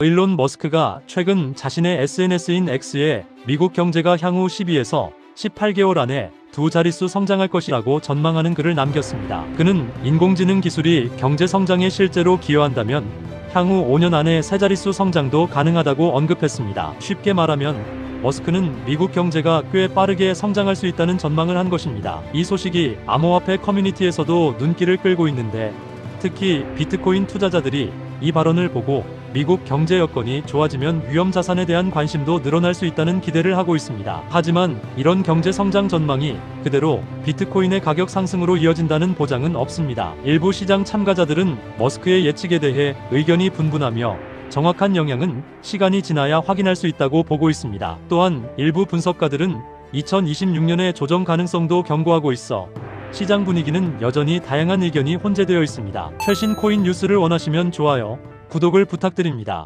일론 머스크가 최근 자신의 SNS인 X에 미국 경제가 향후 12에서 18개월 안에 두 자릿수 성장할 것이라고 전망하는 글을 남겼습니다. 그는 인공지능 기술이 경제 성장에 실제로 기여한다면 향후 5년 안에 세 자릿수 성장도 가능하다고 언급했습니다. 쉽게 말하면 머스크는 미국 경제가 꽤 빠르게 성장할 수 있다는 전망을 한 것입니다. 이 소식이 암호화폐 커뮤니티에서도 눈길을 끌고 있는데 특히 비트코인 투자자들이 이 발언을 보고 미국 경제 여건이 좋아지면 위험 자산에 대한 관심도 늘어날 수 있다는 기대를 하고 있습니다. 하지만 이런 경제 성장 전망이 그대로 비트코인의 가격 상승으로 이어진다는 보장은 없습니다. 일부 시장 참가자들은 머스크의 예측에 대해 의견이 분분하며 정확한 영향은 시간이 지나야 확인할 수 있다고 보고 있습니다. 또한 일부 분석가들은 2026년의 조정 가능성도 경고하고 있어 시장 분위기는 여전히 다양한 의견이 혼재되어 있습니다. 최신 코인 뉴스를 원하시면 좋아요, 구독을 부탁드립니다.